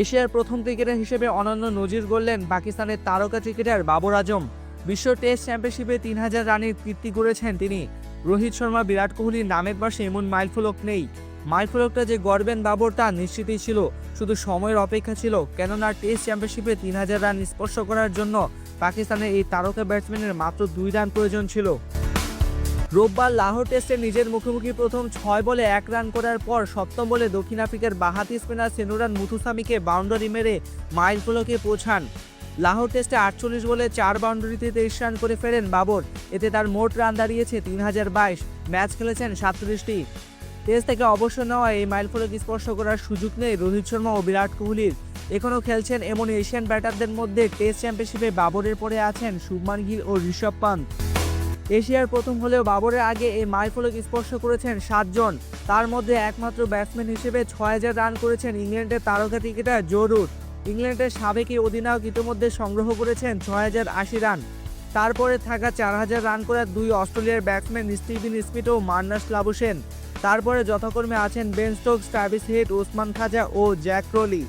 এশিয়ার প্রথম ক্রিকেটার হিসেবে অনন্য নজির গড়লেন পাকিস্তানের তারকা ক্রিকেটার বাবর আজম। বিশ্ব টেস্ট চ্যাম্পিয়নশিপে তিন হাজার রানের কীর্তি গড়েছেন তিনি। রোহিত শর্মা, বিরাট কোহলির নামের পাশে এমন মাইলফলক নেই। মাইলফলকটা যে গড়বেন বাবর তা নিশ্চিতই ছিল। শুধু সময়ের অপেক্ষা ছিল, কেননা টেস্ট চ্যাম্পিয়নশিপে তিন হাজার রান স্পর্শ করার জন্য পাকিস্তানের এই তারকা ব্যাটসম্যানের মাত্র দুই রান প্রয়োজন ছিল। রোববার লাহোর টেস্টে নিজের মুখোমুখি প্রথম ছয় বলে এক রান করার পর সপ্তম বলে দক্ষিণ আফ্রিকার বাহাতি স্পিনার সেনুরান মুথুসামিকে বাউন্ডারি মেরে মাইল ফলকে পৌঁছান। লাহোর টেস্টে আটচল্লিশ বলে চার বাউন্ডারিতে তেইশ রান করে ফেরেন বাবর। এতে তার মোট রান দাঁড়িয়েছে তিন হাজার বাইশ। ম্যাচ খেলেছেন সাতত্রিশটি। টেস্ট থেকে অবসর নেওয়া এই মাইলফলক স্পর্শ করার সুযোগ নেই রোহিত শর্মা ও বিরাট কোহলির। এখনও খেলছেন এমন এশিয়ান ব্যাটারদের মধ্যে টেস্ট চ্যাম্পিয়নশিপে বাবরের পরে আছেন শুভমান গিল ও ঋষভ পান্ত। এশিয়ার প্রথম হলেও বাবরের আগে এই মাইলফলক স্পর্শ করেছেন সাতজন। তার মধ্যে একমাত্র ব্যাটসম্যান হিসেবে ছয় হাজার রান করেছেন ইংল্যান্ডের তারকা ক্রিকেটার জো রুট ইংল্যান্ডের সাবেক অধিনায়ক ইতিমধ্যে সংগ্রহ করেছেন ছয় হাজার আশি রান। তারপরে থাকা চার হাজার রান করা দুই অস্ট্রেলিয়ার ব্যাটসম্যান স্টিভেন স্মিথ ও মান্নাস লাবুসেন তারপরে যথাক্রমে আছেন Ben Stokes, Travis Head, Usman Khawaja ও জ্যাক ক্রলি